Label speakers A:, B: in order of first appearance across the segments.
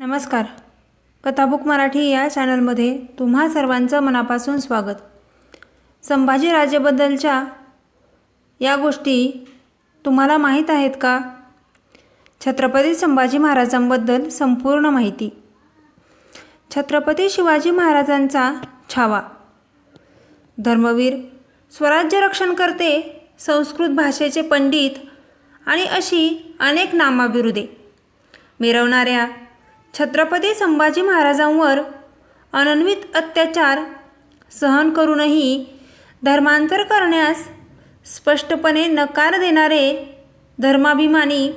A: नमस्कार. कथाबुक मराठी या चॅनलमध्ये तुम्हा सर्वांचं मनापासून स्वागत. संभाजीराजेबद्दलच्या या गोष्टी तुम्हाला माहीत आहेत का? छत्रपती संभाजी महाराजांबद्दल संपूर्ण माहिती. छत्रपती शिवाजी महाराजांचा छावा. धर्मवीर स्वराज्य रक्षण करते संस्कृत भाषेचे पंडित आणि अशी अनेक नामाबिरुदे मिरवणाऱ्या छत्रपती संभाजी महाराजांवर अनन्वित अत्याचार सहन करूनही धर्मांतर करण्यास स्पष्टपणे नकार देणारे धर्माभिमानी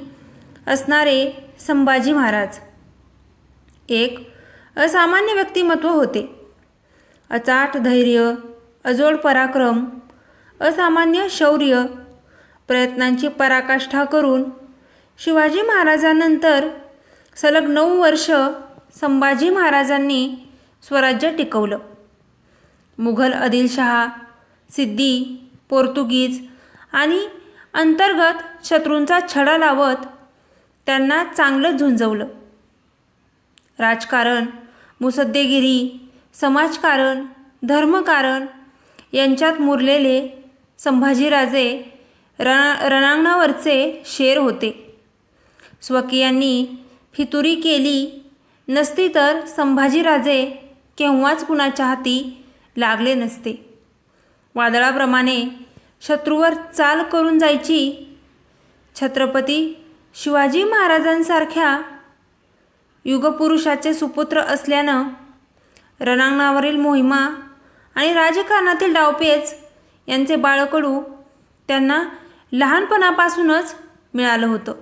A: असणारे संभाजी महाराज. एक असामान्य व्यक्तिमत्व होते. अचाट धैर्य अजोड पराक्रम असामान्य शौर्य प्रयत्नांची पराकाष्ठा करून शिवाजी महाराजांनंतर सलग नऊ वर्ष संभाजी महाराजांनी स्वराज्य टिकवलं. मुघल आदिलशहा सिद्धी पोर्तुगीज आणि अंतर्गत शत्रूंचा छडा लावत त्यांना चांगलं झुंजवलं. राजकारण मुसद्देगिरी समाजकारण धर्मकारण यांच्यात मुरलेले संभाजीराजे रण रणांगणावरचे शेर होते. स्वकीयांनी फितुरी केली. नसती तर संभाजीराजे केव्हाच कुणाच्या हाती लागले नसते. वादळाप्रमाणे शत्रूवर चाल करून जायची छत्रपती शिवाजी महाराजांसारख्या युगपुरुषाचे सुपुत्र असल्यानं रणांगणावरील मोहिमा आणि राजकारणातील डावपेच यांचे बाळकडू त्यांना लहानपणापासूनच मिळालं होतं.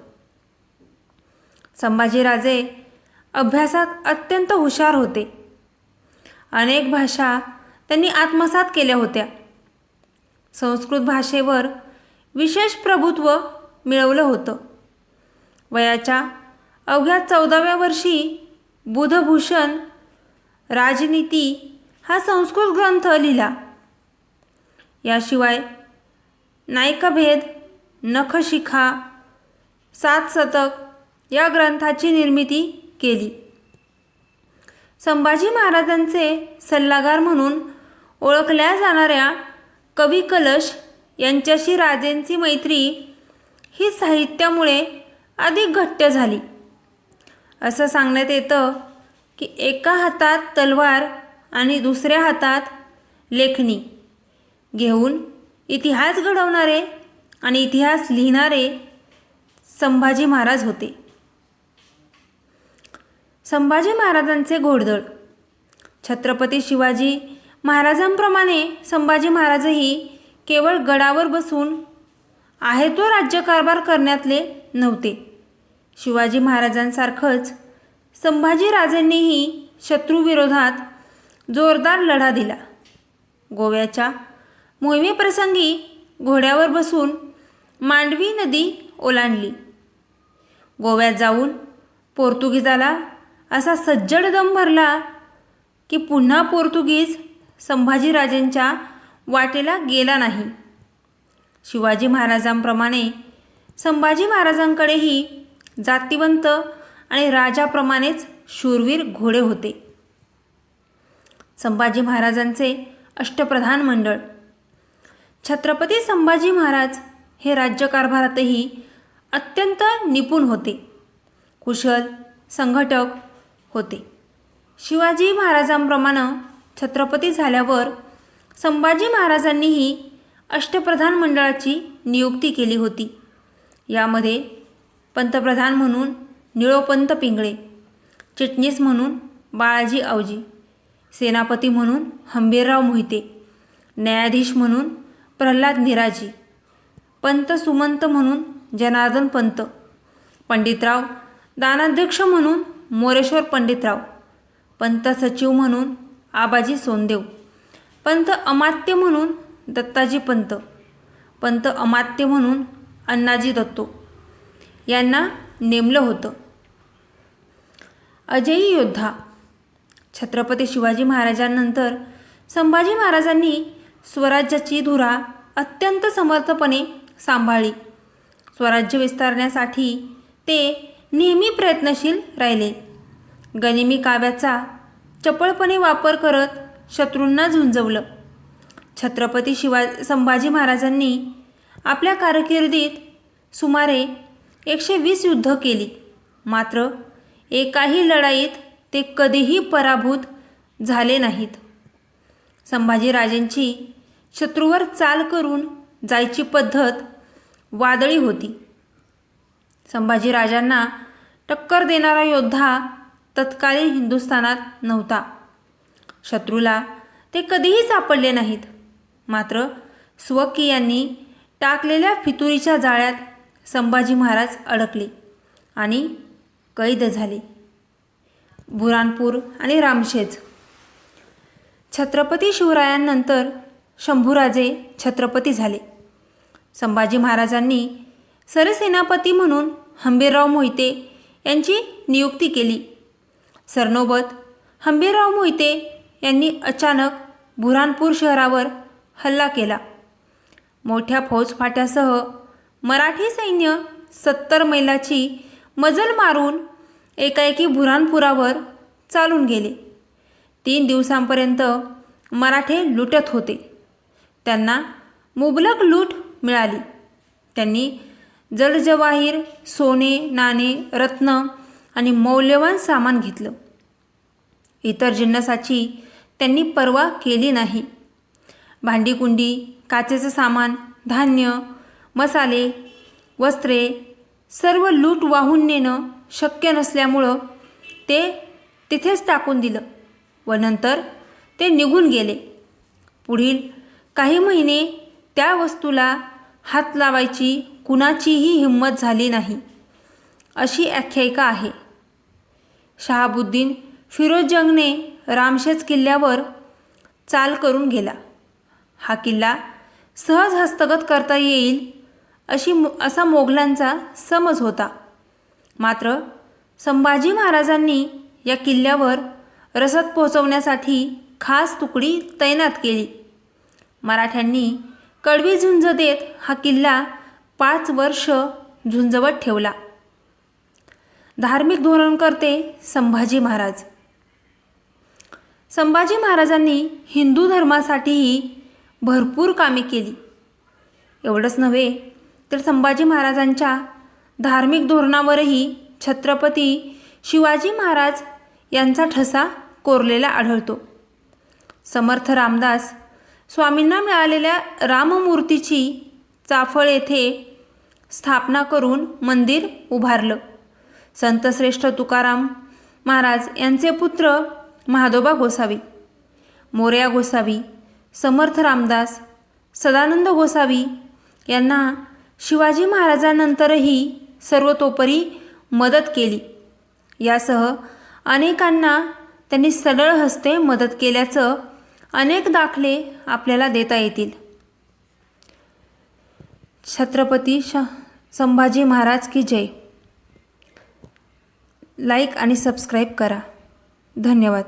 A: संभाजीराजे अभ्यासात अत्यंत हुशार होते. अनेक भाषा त्यांनी आत्मसात केल्या होत्या. संस्कृत भाषेवर विशेष प्रभुत्व मिळवलं होतं. वयाच्या अवघ्या चौदाव्या वर्षी बुधभूषण राजनीती हा संस्कृत ग्रंथ लिहिला. याशिवाय नायकभेद नखशिखा सात शतक या ग्रंथाची निर्मिती केली. संभाजी महाराजांचे सल्लागार म्हणून ओळखल्या जाणाऱ्या कवी कलश यांच्याशी राजेंची मैत्री ही साहित्यामुळे अधिक घट्ट झाली. असं सांगण्यात येतं की एका हातात तलवार आणि दुसऱ्या हातात लेखणी. घेऊन इतिहास घडवणारे आणि इतिहास लिहिणारे संभाजी महाराज होते. संभाजी महाराजांचे घोडदळ छत्रपती शिवाजी महाराजांप्रमाणे संभाजी महाराजही केवळ गडावर बसून आहे तो राज्यकारभार करण्यातले नव्हते. शिवाजी महाराजांसारखंच संभाजीराजेंनीही शत्रूविरोधात जोरदार लढा दिला. गोव्याच्या मोहिमेप्रसंगी घोड्यावर बसून मांडवी नदी ओलांडली. गोव्यात जाऊन पोर्तुगीजाला असा सज्जड दम भरला की पुन्हा पोर्तुगीज संभाजीराजेंच्या वाटेला गेला नाही. शिवाजी महाराजांप्रमाणे संभाजी महाराजांकडेही जातिवंत आणि राजाप्रमाणेच शूरवीर घोडे होते. संभाजी महाराजांचे अष्टप्रधान मंडळ. छत्रपती संभाजी महाराज हे राज्यकारभारातही अत्यंत निपुण होते. कुशल संघटक होते. शिवाजी महाराजांप्रमाणे छत्रपती झाल्यावर संभाजी महाराजांनीही अष्टप्रधान मंडळाची नियुक्ती केली होती. यामध्ये पंतप्रधान म्हणून निळोपंत पिंगळे चिटणीस म्हणून बाळाजी आवजी सेनापती म्हणून हंबीरराव मोहिते न्यायाधीश म्हणून प्रल्हाद निराजी पंत सुमंत म्हणून जनार्दन पंत पंडितराव दानाध्यक्ष म्हणून मोरेश्वर पंडितराव. पंत सचिव म्हणून आबाजी सोनदेव. पंत अमात्य म्हणून दत्ताजी पंत. पंत अमात्य म्हणून अण्णाजी दत्तो. यांना नेमलं होतं. अजयी योद्धा. छत्रपती शिवाजी महाराजांनंतर संभाजी महाराजांनी स्वराज्याची धुरा अत्यंत समर्थपणे सांभाळली. स्वराज्य विस्तारण्यासाठी ते नेहमी प्रयत्नशील राहिले. गनिमी काव्याचा चपळपणे वापर करत शत्रूंना झुंजवलं. छत्रपती शिवा संभाजी महाराजांनी आपल्या कारकिर्दीत सुमारे एकशे वीस युद्ध केली. मात्र एकाही लढाईत ते कधीही पराभूत झाले नाहीत. संभाजीराजेंची शत्रूवर चाल करून जायची पद्धत वादळी होती. संभाजीराजांना टक्कर देणारा योद्धा तत्कालीन हिंदुस्थानात नव्हता. शत्रूला ते कधीही सापडले नाहीत. मात्र स्वकीयांनी टाकलेल्या फितुरीच्या जाळ्यात संभाजी महाराज अडकले आणि कैद झाले. बुरानपूर आणि रामशेज. छत्रपती शिवरायांनंतर शंभूराजे छत्रपती झाले. संभाजी महाराजांनी सरसेनापती म्हणून हंबीरराव मोहिते यांची नियुक्ती केली. सरनोबत हंबीरराव मोहिते यांनी अचानक बुऱ्हाणपूर शहरावर हल्ला केला. मोठ्या फौजफाट्यासह मराठी सैन्य सत्तर मैलाची मजल मारून एकाएकी बुऱ्हाणपुरावर चालून गेले. तीन दिवसांपर्यंत मराठे लुटत होते. त्यांना मुबलक लूट मिळाली. त्यांनी जलजवाहीर सोने नाणे रत्न आणि मौल्यवान सामान घेतलं. इतर जिन्नसाची त्यांनी पर्वा केली नाही. भांडीकुंडी काचेचं सामान धान्य मसाले वस्त्रे सर्व लूट वाहून नेणं शक्य नसल्यामुळं ते तिथेच टाकून दिलं व नंतर ते निघून गेले. पुढील काही महिने त्या वस्तूला हात लावायची कुणाचीही हिंमत झाली नाही. अशी आख्यायिका आहे. शहाबुद्दीन फिरोज जंगने रामशेज किल्ल्यावर चाल करून गेला. हा किल्ला सहज हस्तगत करता येईल अशी असा मोगलांचा समज होता. मात्र संभाजी महाराजांनी या किल्ल्यावर रसद पोहोचवण्यासाठी खास तुकडी तैनात केली. मराठ्यांनी कडवी झुंज देत हा किल्ला पाच वर्ष झुंजवत ठेवला. धार्मिक धोरणकर्ते संभाजी महाराज. संभाजी महाराजांनी हिंदू धर्मासाठीही भरपूर कामे केली. एवढंच नव्हे तर संभाजी महाराजांच्या धार्मिक धोरणावरही छत्रपती शिवाजी महाराज यांचा ठसा कोरलेला आढळतो. समर्थ रामदास स्वामींना मिळालेल्या राममूर्तीची चाफळ येथे स्थापना करून मंदिर उभारलं. संतश्रेष्ठ तुकाराम महाराज यांचे पुत्र महादोबा गोसावी मोर्या गोसावी समर्थ रामदास सदानंद गोसावी यांना शिवाजी महाराजांनंतरही सर्वतोपरी मदत केली. यासह अनेकांना त्यांनी सरळ हस्ते मदत केल्याचं अनेक दाखले आपल्याला देता येतील. छत्रपती श संभाजी महाराज की जय. लाईक आणि सबस्क्राईब करा. धन्यवाद.